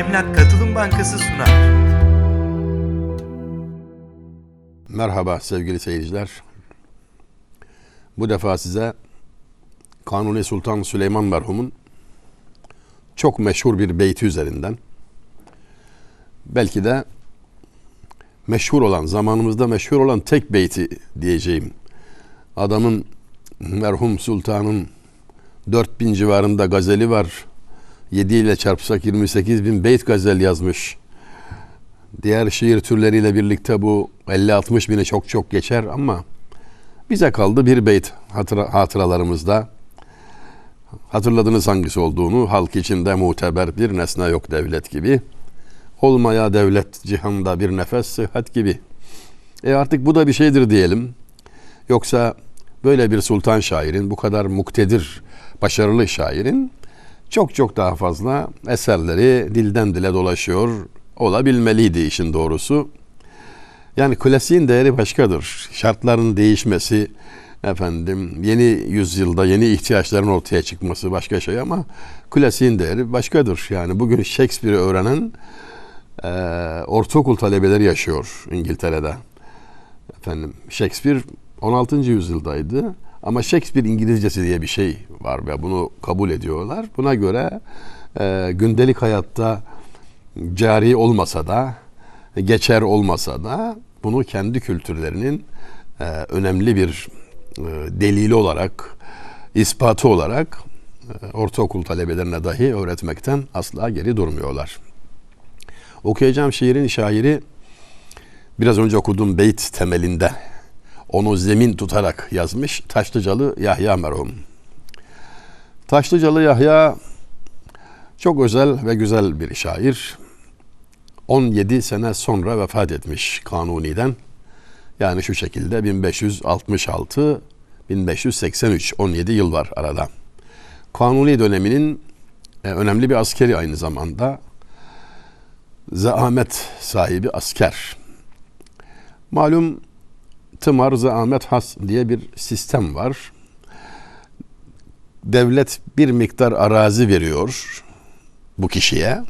Emlak Katılım Bankası sunar. Merhaba sevgili seyirciler. Bu defa size Kanuni Sultan Süleyman merhumun çok meşhur bir beyti üzerinden belki de meşhur olan, zamanımızda meşhur olan tek beyti diyeceğim. Adamın merhum sultanın 4000 civarında gazeli var. 7 ile çarpsak 28 bin beyt gazel yazmış. Diğer şiir türleriyle birlikte bu 50-60 bini çok çok geçer ama bize kaldı bir beyt hatıra, hatıralarımızda. Hatırladınız hangisi olduğunu halk içinde muteber bir nesne yok devlet gibi. Olmaya devlet cihanda bir nefes sıhhat gibi. E artık bu da bir şeydir diyelim. Yoksa böyle bir sultan şairin, bu kadar muktedir, başarılı şairin çok çok daha fazla eserleri dilden dile dolaşıyor olabilmeliydi işin doğrusu. Yani klasiğin değeri başkadır. Şartların değişmesi, efendim yeni yüzyılda yeni ihtiyaçların ortaya çıkması başka şey ama klasiğin değeri başkadır. Yani bugün Shakespeare'i öğrenen e, ortaokul talebeleri yaşıyor İngiltere'de. Efendim Shakespeare 16. yüzyıldaydı. Ama Shakespeare İngilizcesi diye bir şey var ve bunu kabul ediyorlar. Buna göre e, gündelik hayatta cari olmasa da, geçer olmasa da bunu kendi kültürlerinin e, önemli bir e, delili olarak, ispatı olarak e, ortaokul talebelerine dahi öğretmekten asla geri durmuyorlar. Okuyacağım şiirin şairi biraz önce okuduğum beyt temelinde onu zemin tutarak yazmış Taşlıcalı Yahya merhum. Taşlıcalı Yahya çok özel ve güzel bir şair. 17 sene sonra vefat etmiş Kanuni'den. Yani şu şekilde 1566 1583 17 yıl var arada. Kanuni döneminin e, önemli bir askeri aynı zamanda. Zaamet sahibi asker. Malum tımar zaamet has diye bir sistem var. Devlet bir miktar arazi veriyor bu kişiye.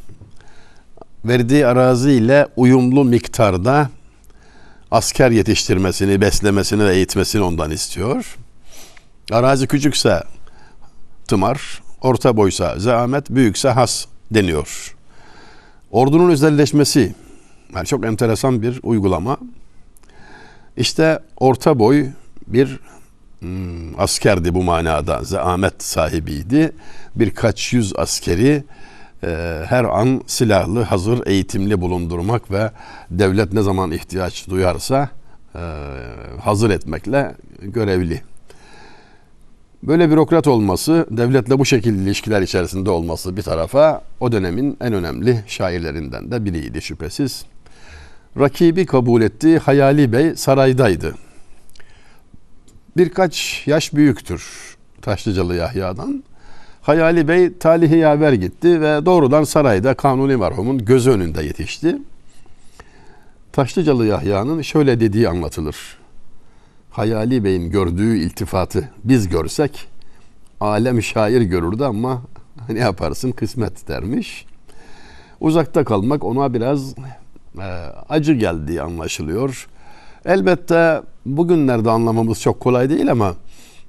Verdiği arazi ile uyumlu miktarda asker yetiştirmesini, beslemesini ve eğitmesini ondan istiyor. Arazi küçükse tımar, orta boysa zaamet, büyükse has deniyor. Ordunun özelleşmesi, yani çok enteresan bir uygulama. İşte orta boy bir hmm, askerdi bu manada. Zaamet sahibiydi. Birkaç yüz askeri e, her an silahlı, hazır, eğitimli bulundurmak ve devlet ne zaman ihtiyaç duyarsa e, hazır etmekle görevli. Böyle bürokrat olması, devletle bu şekilde ilişkiler içerisinde olması bir tarafa o dönemin en önemli şairlerinden de biriydi şüphesiz. Rakibi kabul ettiği Hayali Bey saraydaydı. Birkaç yaş büyüktür Taşlıcalı Yahya'dan. Hayali Bey talihi yaver gitti ve doğrudan sarayda Kanuni merhumun gözü önünde yetişti. Taşlıcalı Yahya'nın şöyle dediği anlatılır. Hayali Bey'in gördüğü iltifatı biz görsek alem şair görürdü ama ne yaparsın kısmet dermiş. Uzakta kalmak ona biraz acı geldiği anlaşılıyor. Elbette bugünlerde anlamamız çok kolay değil ama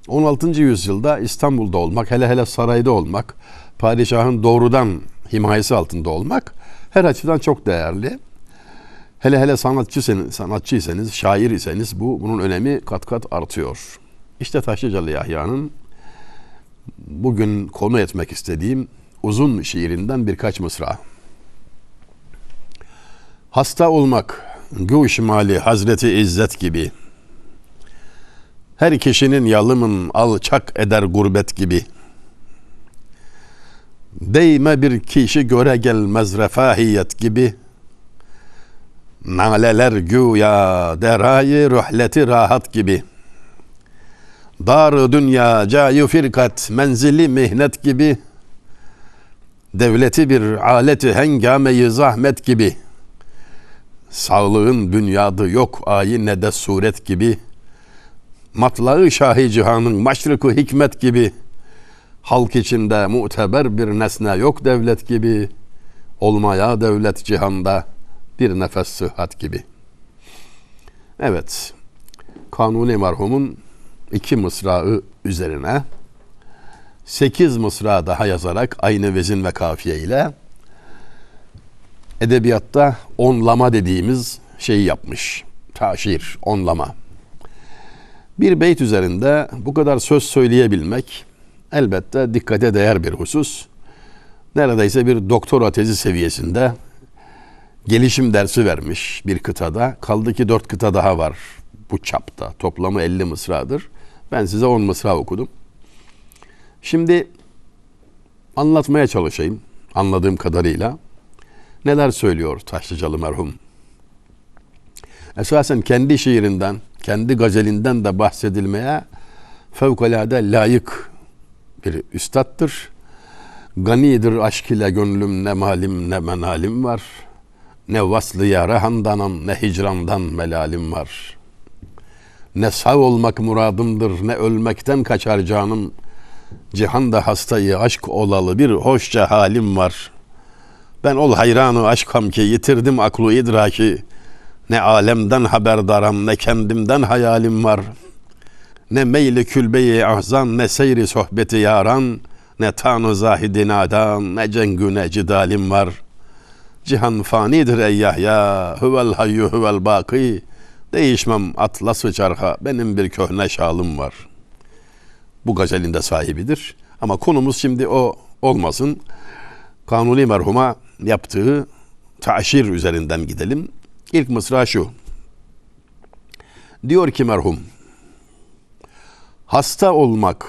16. yüzyılda İstanbul'da olmak, hele hele sarayda olmak, padişahın doğrudan himayesi altında olmak her açıdan çok değerli. Hele hele sanatçıysanız, sanatçıysanız, şair iseniz bu bunun önemi kat kat artıyor. İşte Taşlıcalı Yahya'nın bugün konu etmek istediğim uzun şiirinden birkaç mısra. Hasta olmak, Guşmali Hazreti İzzet gibi. Her kişinin yalımın alçak eder gurbet gibi. Değme bir kişi göre gelmez refahiyet gibi. Naleler güya derayı ruhleti rahat gibi. Dar dünya cayu firkat menzili mihnet gibi. Devleti bir aleti hengameyi zahmet gibi.'' Sağlığın bünyadı yok ayi ne de suret gibi. Matlağı şahi cihanın maşrıkı hikmet gibi. Halk içinde muteber bir nesne yok devlet gibi. Olmaya devlet cihanda bir nefes sıhhat gibi. Evet, Kanuni merhumun iki mısrağı üzerine sekiz mısra daha yazarak aynı vezin ve kafiye ile edebiyatta onlama dediğimiz şeyi yapmış. Taşir, onlama. Bir beyt üzerinde bu kadar söz söyleyebilmek elbette dikkate değer bir husus. Neredeyse bir doktora tezi seviyesinde gelişim dersi vermiş bir kıtada. Kaldı ki dört kıta daha var bu çapta. Toplamı 50 mısradır. Ben size 10 mısra okudum. Şimdi anlatmaya çalışayım anladığım kadarıyla. Neler söylüyor Taşlıcalı merhum? Esasen kendi şiirinden, kendi gazelinden de bahsedilmeye fevkalade layık bir üstattır. Ganidir aşk ile gönlüm ne malim ne menalim var. Ne vaslı yâre handanam ne hicrandan melalim var. Ne sağ olmak muradımdır ne ölmekten kaçar canım. Cihanda hastayı aşk olalı bir hoşça halim var. Ben ol hayranı aşkam ki yitirdim aklı idraki. Ne alemden haberdaram ne kendimden hayalim var. Ne meyli külbeyi ahzan ne seyri sohbeti yaran. Ne tanı zahidi nadan ne cengü ne cidalim var. Cihan fanidir ey Yahya. Huvel hayyu huvel baki. Değişmem atlası çarha benim bir köhne şalım var. Bu gazelin de sahibidir. Ama konumuz şimdi o olmasın. Kanuni merhuma yaptığı taşir üzerinden gidelim. İlk mısra şu. Diyor ki merhum, hasta olmak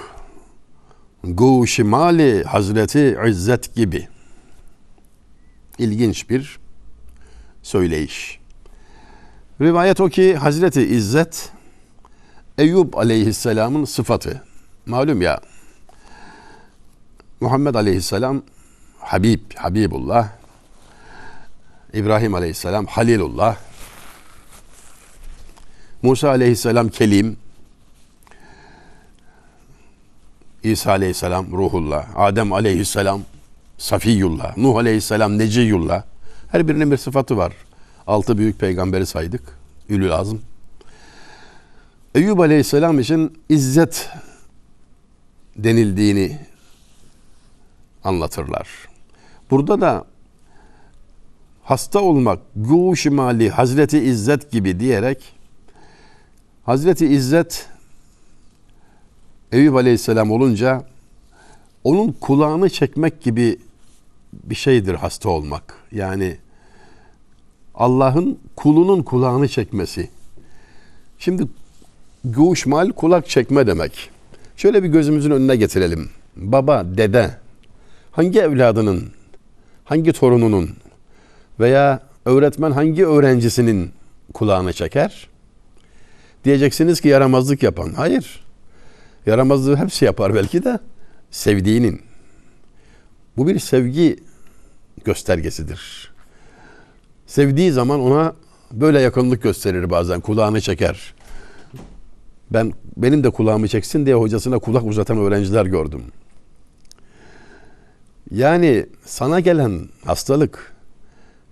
guşimali Hazreti İzzet gibi ilginç bir söyleyiş. Rivayet o ki Hazreti İzzet Eyüp aleyhisselamın sıfatı. Malum ya Muhammed aleyhisselam Habib, Habibullah. İbrahim aleyhisselam Halilullah. Musa aleyhisselam Kelim. İsa aleyhisselam Ruhullah. Adem aleyhisselam Safiyullah. Nuh aleyhisselam Neciyullah. Her birinin bir sıfatı var. Altı büyük peygamberi saydık. Ülül azm. Eyüp aleyhisselam için izzet denildiğini anlatırlar. Burada da hasta olmak, guşimali, Hazreti İzzet gibi diyerek Hazreti İzzet Eyüp Aleyhisselam olunca onun kulağını çekmek gibi bir şeydir hasta olmak. Yani Allah'ın kulunun kulağını çekmesi. Şimdi guşmal kulak çekme demek. Şöyle bir gözümüzün önüne getirelim. Baba, dede hangi evladının, hangi torununun veya öğretmen hangi öğrencisinin kulağını çeker? Diyeceksiniz ki yaramazlık yapan. Hayır. Yaramazlığı hepsi yapar belki de sevdiğinin. Bu bir sevgi göstergesidir. Sevdiği zaman ona böyle yakınlık gösterir bazen, kulağını çeker. Ben benim de kulağımı çeksin diye hocasına kulak uzatan öğrenciler gördüm. Yani sana gelen hastalık,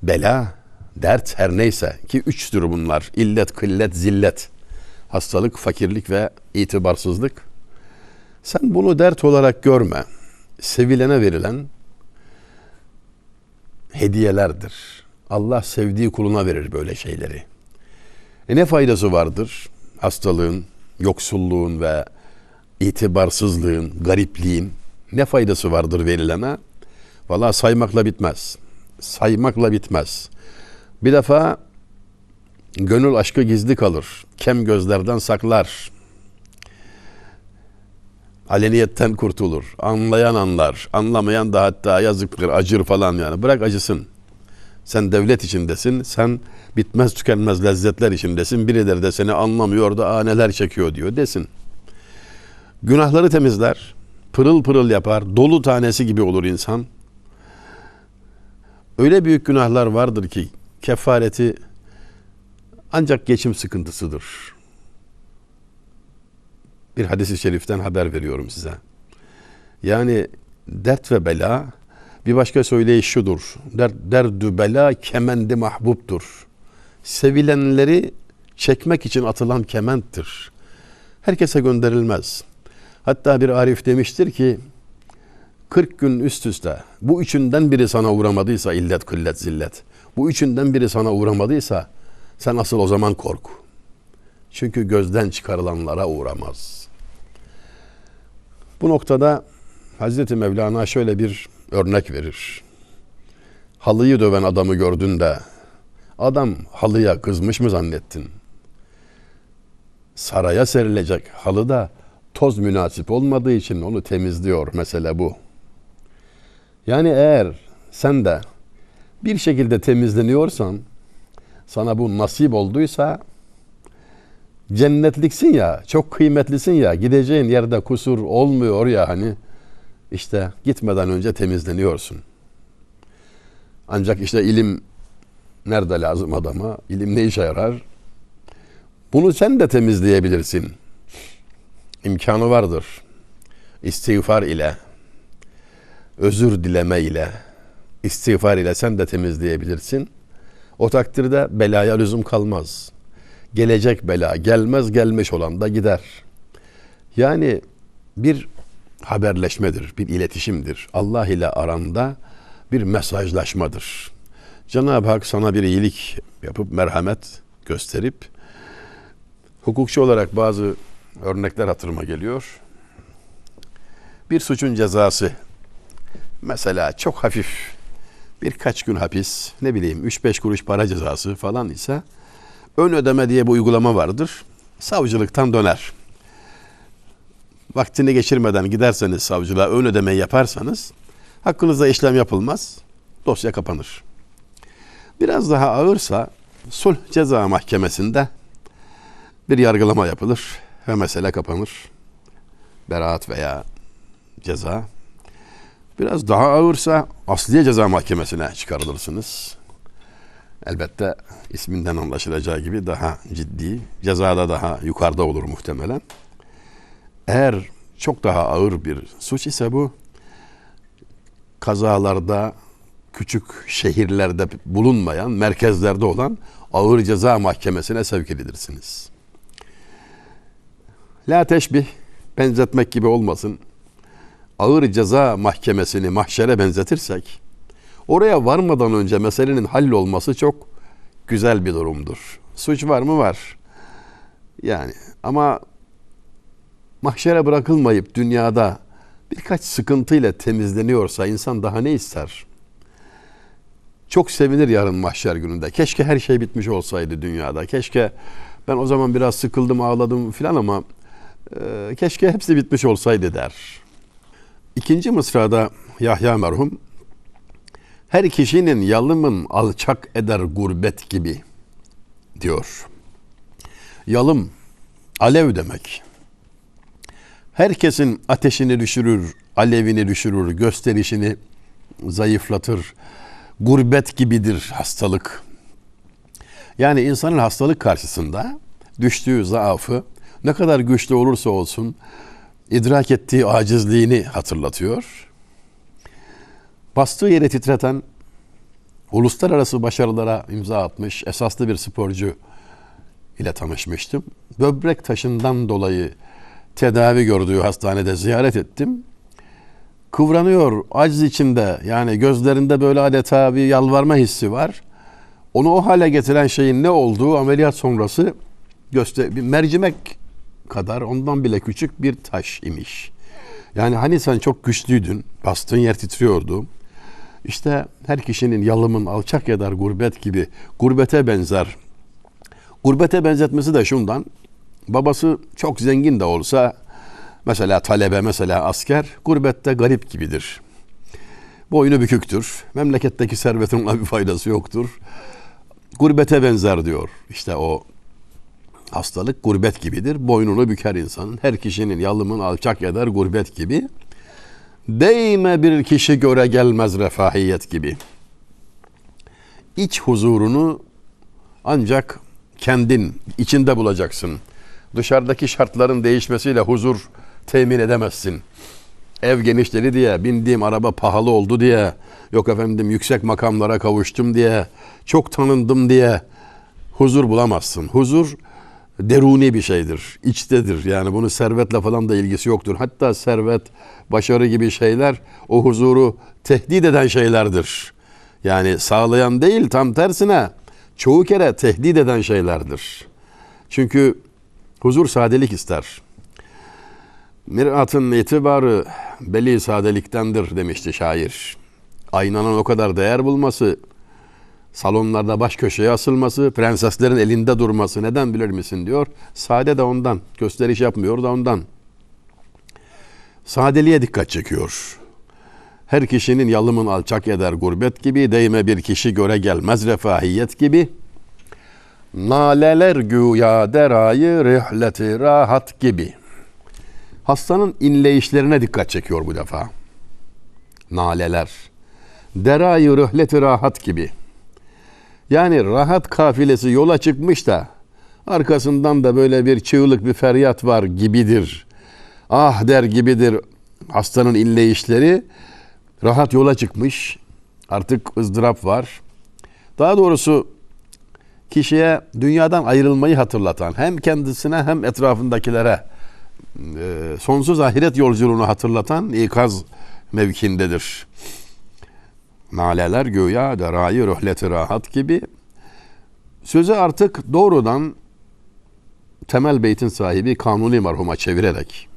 bela, dert her neyse ki üçtür bunlar. İllet, kıllet, zillet. Hastalık, fakirlik ve itibarsızlık. Sen bunu dert olarak görme. Sevilene verilen hediyelerdir. Allah sevdiği kuluna verir böyle şeyleri. E ne faydası vardır hastalığın, yoksulluğun ve itibarsızlığın, garipliğin ne faydası vardır verilene? Valla saymakla bitmez. Saymakla bitmez. Bir defa gönül aşkı gizli kalır. Kem gözlerden saklar. Aleniyetten kurtulur. Anlayan anlar. Anlamayan da hatta yazıktır, acır falan yani. Bırak acısın. Sen devlet içindesin. Sen bitmez tükenmez lezzetler içindesin. Birileri de seni anlamıyor da Aa, neler çekiyor diyor desin. Günahları temizler. Pırıl pırıl yapar. Dolu tanesi gibi olur insan. Öyle büyük günahlar vardır ki kefareti ancak geçim sıkıntısıdır. Bir hadis-i şeriften haber veriyorum size. Yani dert ve bela Bir başka söyleyiş şudur. Der, derdü bela kemendi mahbubtur. Sevilenleri çekmek için atılan kementtir. Herkese gönderilmez. Hatta bir arif demiştir ki 40 gün üst üste bu üçünden biri sana uğramadıysa illet, kıllet, zillet. Bu üçünden biri sana uğramadıysa sen asıl o zaman kork. Çünkü gözden çıkarılanlara uğramaz. Bu noktada Hazreti Mevlana şöyle bir örnek verir. Halıyı döven adamı gördün de adam halıya kızmış mı zannettin? Saraya serilecek halı da toz münasip olmadığı için onu temizliyor mesele bu. Yani eğer sen de bir şekilde temizleniyorsan sana bu nasip olduysa cennetliksin ya, çok kıymetlisin ya, gideceğin yerde kusur olmuyor ya hani işte gitmeden önce temizleniyorsun. Ancak işte ilim nerede lazım adama? İlim ne işe yarar? Bunu sen de temizleyebilirsin. İmkanı vardır. İstiğfar ile, özür dileme ile, istiğfar ile sen de temizleyebilirsin. O takdirde belaya lüzum kalmaz. Gelecek bela gelmez gelmiş olan da gider. Yani bir haberleşmedir, bir iletişimdir. Allah ile aranda bir mesajlaşmadır. Cenab-ı Hak sana bir iyilik yapıp merhamet gösterip hukukçu olarak bazı örnekler hatırıma geliyor. Bir suçun cezası mesela çok hafif birkaç gün hapis ne bileyim 3-5 kuruş para cezası falan ise ön ödeme diye bir uygulama vardır. Savcılıktan döner. Vaktini geçirmeden giderseniz savcılığa ön ödemeyi yaparsanız hakkınızda işlem yapılmaz. Dosya kapanır. Biraz daha ağırsa sulh ceza mahkemesinde bir yargılama yapılır ve mesele kapanır. Beraat veya ceza. Biraz daha ağırsa asliye ceza mahkemesine çıkarılırsınız. Elbette isminden anlaşılacağı gibi daha ciddi, cezada daha yukarıda olur muhtemelen. Eğer çok daha ağır bir suç ise bu kazalarda küçük şehirlerde bulunmayan, merkezlerde olan ağır ceza mahkemesine sevk edilirsiniz. La teşbih, benzetmek gibi olmasın. Ağır ceza mahkemesini mahşere benzetirsek, oraya varmadan önce meselenin hallolması çok güzel bir durumdur. Suç var mı? Var. Yani ama mahşere bırakılmayıp dünyada birkaç sıkıntıyla temizleniyorsa insan daha ne ister? Çok sevinir yarın mahşer gününde. Keşke her şey bitmiş olsaydı dünyada. Keşke ben o zaman biraz sıkıldım, ağladım filan ama e, keşke hepsi bitmiş olsaydı der. İkinci mısrada Yahya merhum her kişinin yalımın alçak eder gurbet gibi diyor. Yalım alev demek. Herkesin ateşini düşürür, alevini düşürür, gösterişini zayıflatır. Gurbet gibidir hastalık. Yani insanın hastalık karşısında düştüğü zaafı ne kadar güçlü olursa olsun idrak ettiği acizliğini hatırlatıyor. Bastığı yeri titreten, uluslararası başarılara imza atmış esaslı bir sporcu ile tanışmıştım. Böbrek taşından dolayı tedavi gördüğü hastanede ziyaret ettim. Kıvranıyor aciz içinde yani gözlerinde böyle adeta bir yalvarma hissi var. Onu o hale getiren şeyin ne olduğu ameliyat sonrası göster bir mercimek kadar ondan bile küçük bir taş imiş. Yani hani sen çok güçlüydün, bastığın yer titriyordu. İşte her kişinin yalımın alçak eder gurbet gibi gurbete benzer. Gurbete benzetmesi de şundan. Babası çok zengin de olsa mesela talebe mesela asker gurbette garip gibidir. Boynu büküktür. Memleketteki servetin ona bir faydası yoktur. Gurbete benzer diyor. İşte o hastalık gurbet gibidir. Boynunu büker insanın. Her kişinin yalımın alçak eder gurbet gibi. Değme bir kişi göre gelmez refahiyet gibi. İç huzurunu ancak kendin içinde bulacaksın. Dışarıdaki şartların değişmesiyle huzur temin edemezsin. ev genişleri diye, bindiğim araba pahalı oldu diye, yok efendim yüksek makamlara kavuştum diye, çok tanındım diye huzur bulamazsın. Huzur deruni bir şeydir, içtedir. Yani bunu servetle falan da ilgisi yoktur. Hatta servet, başarı gibi şeyler o huzuru tehdit eden şeylerdir. Yani sağlayan değil tam tersine çoğu kere tehdit eden şeylerdir. Çünkü huzur sadelik ister. Miratın itibarı belli sadeliktendir demişti şair. Aynanın o kadar değer bulması, salonlarda baş köşeye asılması, prenseslerin elinde durması neden bilir misin diyor. Sade de ondan, gösteriş yapmıyor da ondan. Sadeliğe dikkat çekiyor. Her kişinin yalımın alçak eder gurbet gibi, değme bir kişi göre gelmez refahiyet gibi. Naleler güya derayı rihleti rahat gibi. Hastanın inleyişlerine dikkat çekiyor bu defa. Naleler. Derayı rihleti rahat gibi. Yani rahat kafilesi yola çıkmış da arkasından da böyle bir çığlık bir feryat var gibidir. Ah der gibidir hastanın inleyişleri. Rahat yola çıkmış. Artık ızdırap var. Daha doğrusu kişiye dünyadan ayrılmayı hatırlatan hem kendisine hem etrafındakilere e, sonsuz ahiret yolculuğunu hatırlatan ikaz mevkindedir. Naleler göya derayı röhleti rahat gibi sözü artık doğrudan temel beytin sahibi Kanuni merhuma çevirerek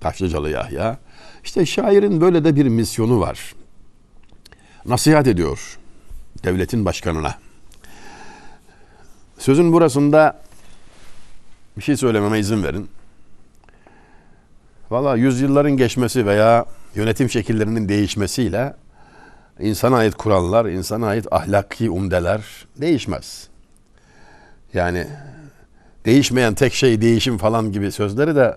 Taşlıcalı Yahya işte şairin böyle de bir misyonu var. Nasihat ediyor devletin başkanına. Sözün burasında bir şey söylememe izin verin. Valla yüzyılların geçmesi veya yönetim şekillerinin değişmesiyle insana ait kurallar, insana ait ahlaki umdeler değişmez. Yani değişmeyen tek şey değişim falan gibi sözleri de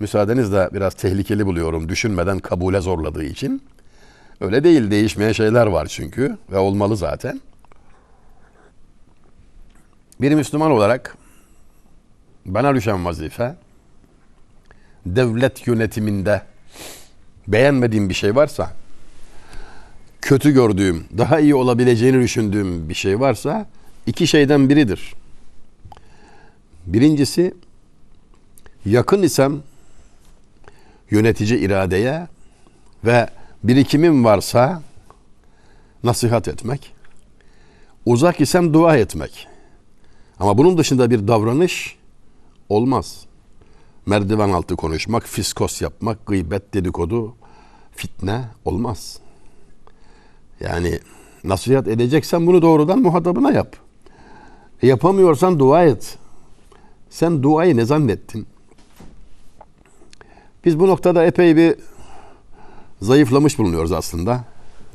müsaadenizle biraz tehlikeli buluyorum düşünmeden kabule zorladığı için. Öyle değil değişmeyen şeyler var çünkü ve olmalı zaten. Bir Müslüman olarak bana düşen vazife devlet yönetiminde beğenmediğim bir şey varsa kötü gördüğüm, daha iyi olabileceğini düşündüğüm bir şey varsa iki şeyden biridir. Birincisi yakın isem yönetici iradeye ve birikimim varsa nasihat etmek. Uzak isem dua etmek. Ama bunun dışında bir davranış olmaz. Merdiven altı konuşmak, fiskos yapmak, gıybet, dedikodu, fitne olmaz. Yani nasihat edeceksen bunu doğrudan muhatabına yap. Yapamıyorsan dua et. Sen duayı ne zannettin? Biz bu noktada epey bir zayıflamış bulunuyoruz aslında.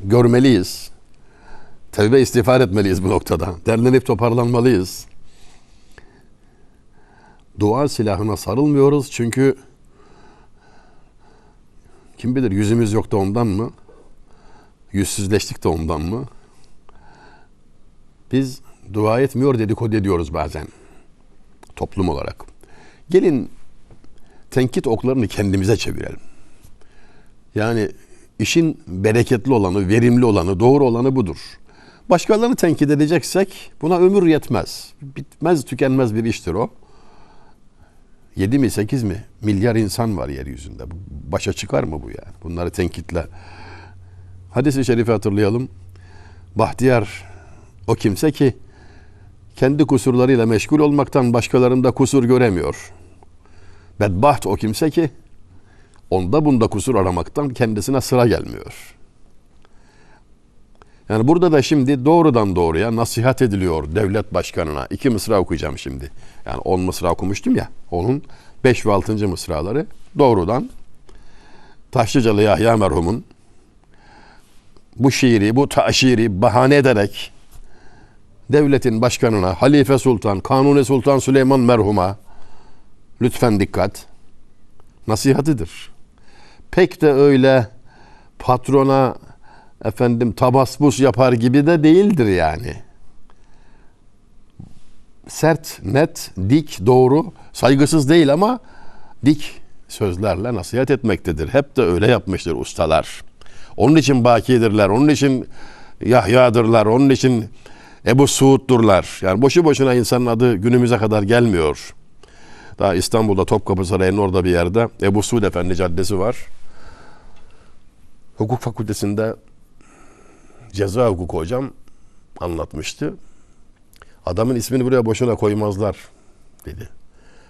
Görmeliyiz. Tevbe istiğfar etmeliyiz bu noktada. Derlenip toparlanmalıyız. Dua silahına sarılmıyoruz çünkü kim bilir yüzümüz yok da ondan mı? Yüzsüzleştik de ondan mı? Biz dua etmiyor dedikodu ediyoruz bazen toplum olarak. Gelin tenkit oklarını kendimize çevirelim. Yani işin bereketli olanı, verimli olanı, doğru olanı budur. Başkalarını tenkit edeceksek buna ömür yetmez. Bitmez, tükenmez bir iştir o. 7 mi 8 mi milyar insan var yeryüzünde. Başa çıkar mı bu yani? Bunları tenkitle. Hadis-i şerifi hatırlayalım. Bahtiyar o kimse ki kendi kusurlarıyla meşgul olmaktan başkalarında kusur göremiyor. Bedbaht o kimse ki onda bunda kusur aramaktan kendisine sıra gelmiyor. Yani burada da şimdi doğrudan doğruya nasihat ediliyor devlet başkanına. İki mısra okuyacağım şimdi. Yani on mısra okumuştum ya. Onun beş ve altıncı mısraları doğrudan Taşlıcalı Yahya merhumun bu şiiri, bu taşiri bahane ederek devletin başkanına, Halife Sultan, Kanuni Sultan Süleyman merhuma lütfen dikkat nasihatidir. Pek de öyle patrona efendim tabasbus yapar gibi de değildir yani. Sert, net, dik, doğru, saygısız değil ama dik sözlerle nasihat etmektedir. Hep de öyle yapmıştır ustalar. Onun için bakidirler, onun için Yahya'dırlar, onun için Ebu Suud'durlar. Yani boşu boşuna insanın adı günümüze kadar gelmiyor. Daha İstanbul'da Topkapı Sarayı'nın orada bir yerde Ebu Suud Efendi Caddesi var. Hukuk fakültesinde ceza hukuku hocam anlatmıştı. Adamın ismini buraya boşuna koymazlar dedi.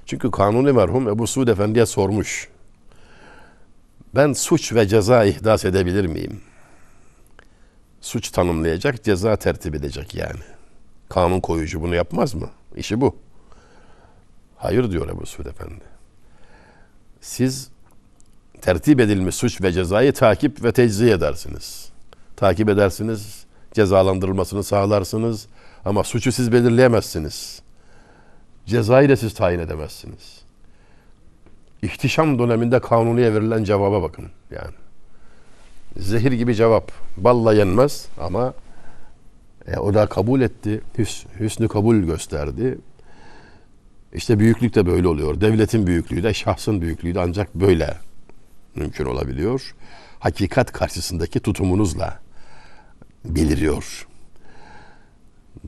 Çünkü kanuni merhum Ebu Suud Efendi'ye sormuş. Ben suç ve ceza ihdas edebilir miyim? Suç tanımlayacak, ceza tertip edecek yani. Kanun koyucu bunu yapmaz mı? İşi bu. Hayır diyor Ebu Suud Efendi. Siz tertip edilmiş suç ve cezayı takip ve tecziye edersiniz. Takip edersiniz, cezalandırılmasını sağlarsınız ama suçu siz belirleyemezsiniz. Cezayı da siz tayin edemezsiniz. İhtişam döneminde kanuniye verilen cevaba bakın yani. Zehir gibi cevap. Balla yenmez ama e, o da kabul etti. Hüs, hüsnü kabul gösterdi. İşte büyüklük de böyle oluyor. Devletin büyüklüğü de şahsın büyüklüğü de ancak böyle mümkün olabiliyor. Hakikat karşısındaki tutumunuzla beliriyor.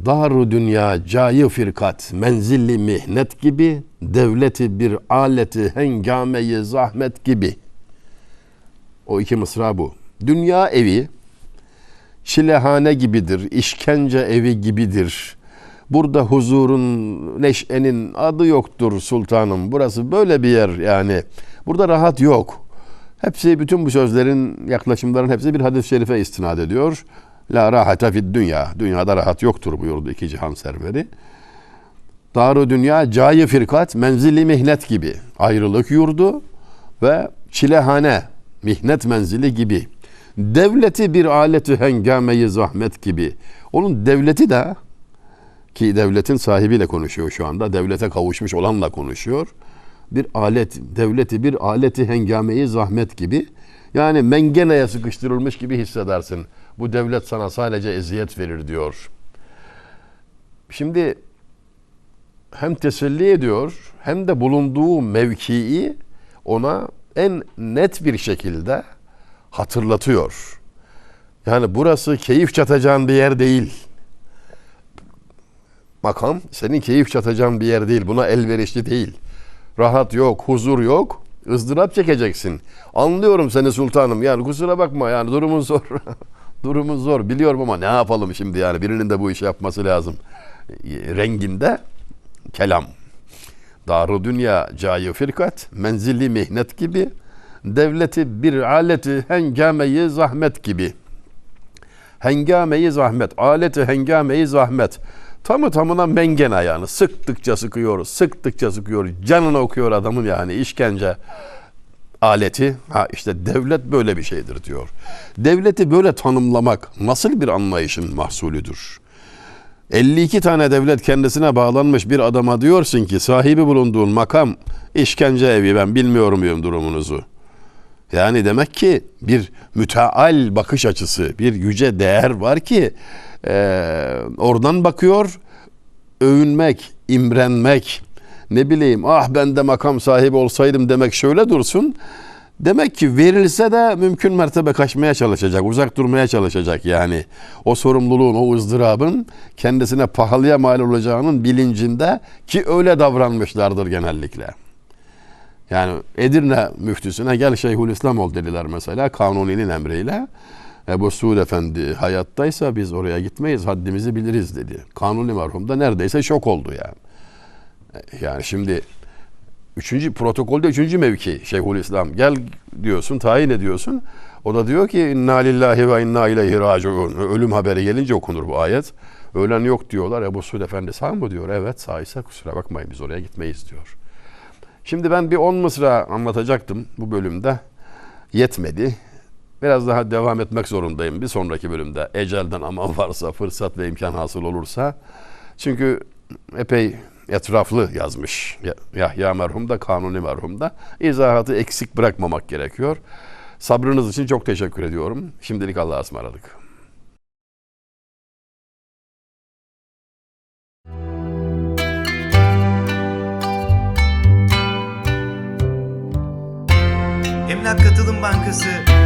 Daru dünya cayı firkat menzilli mihnet gibi devleti bir aleti hengameyi zahmet gibi. O iki mısra bu. Dünya evi çilehane gibidir, işkence evi gibidir. Burada huzurun, neşenin adı yoktur sultanım. Burası böyle bir yer yani. Burada rahat yok. Hepsi bütün bu sözlerin, yaklaşımların hepsi bir hadis-i şerife istinad ediyor. La rahate fid dünya. Dünyada rahat yoktur buyurdu iki cihan serveri. Daru dünya cayı firkat menzili mihnet gibi. Ayrılık yurdu ve çilehane mihnet menzili gibi. Devleti bir aleti hengameyi zahmet gibi. Onun devleti de ki devletin sahibiyle konuşuyor şu anda. Devlete kavuşmuş olanla konuşuyor. Bir alet, devleti bir aleti hengameyi zahmet gibi. Yani mengeneye sıkıştırılmış gibi hissedersin. Bu devlet sana sadece eziyet verir diyor. Şimdi hem teselli ediyor hem de bulunduğu mevkii ona en net bir şekilde hatırlatıyor. Yani burası keyif çatacağın bir yer değil. Makam senin keyif çatacağın bir yer değil. Buna elverişli değil. Rahat yok, huzur yok. ızdırap çekeceksin. Anlıyorum seni sultanım. Yani kusura bakma yani durumun zor. durumun zor. Biliyorum ama ne yapalım şimdi yani birinin de bu işi yapması lazım. Renginde kelam. Daru dünya cayı firkat, menzilli mihnet gibi, devleti bir aleti hengameyi zahmet gibi. Hengameyi zahmet, aleti hengameyi zahmet. Tamı tamına mengene yani. Sıktıkça sıkıyor, sıktıkça sıkıyor. Canını okuyor adamın yani işkence aleti. Ha işte devlet böyle bir şeydir diyor. Devleti böyle tanımlamak nasıl bir anlayışın mahsulüdür? 52 tane devlet kendisine bağlanmış bir adama diyorsun ki sahibi bulunduğun makam işkence evi ben bilmiyorum diyorum durumunuzu. Yani demek ki bir müteal bakış açısı, bir yüce değer var ki e, oradan bakıyor, övünmek, imrenmek, ne bileyim ah ben de makam sahibi olsaydım demek şöyle dursun. Demek ki verilse de mümkün mertebe kaçmaya çalışacak, uzak durmaya çalışacak yani. O sorumluluğun, o ızdırabın kendisine pahalıya mal olacağının bilincinde ki öyle davranmışlardır genellikle. Yani Edirne müftüsüne gel Şeyhülislam ol dediler mesela Kanuni'nin emriyle. Ebu Suud Efendi hayattaysa biz oraya gitmeyiz haddimizi biliriz dedi. Kanuni merhum da neredeyse şok oldu yani. Yani şimdi üçüncü protokolde üçüncü mevki Şeyhülislam gel diyorsun tayin ediyorsun. O da diyor ki inna lillahi ve inna ileyhi raciun. Ölüm haberi gelince okunur bu ayet. Ölen yok diyorlar. Ebu Suud Efendi sağ mı diyor. Evet sağ ise kusura bakmayın biz oraya gitmeyiz diyor. Şimdi ben bir 10 mısra anlatacaktım bu bölümde. Yetmedi. Biraz daha devam etmek zorundayım bir sonraki bölümde. Ecelden aman varsa, fırsat ve imkan hasıl olursa. Çünkü epey etraflı yazmış. Yahya merhum da Kanuni merhum da. İzahatı eksik bırakmamak gerekiyor. Sabrınız için çok teşekkür ediyorum. Şimdilik Allah'a ısmarladık. Emlak Katılım Bankası.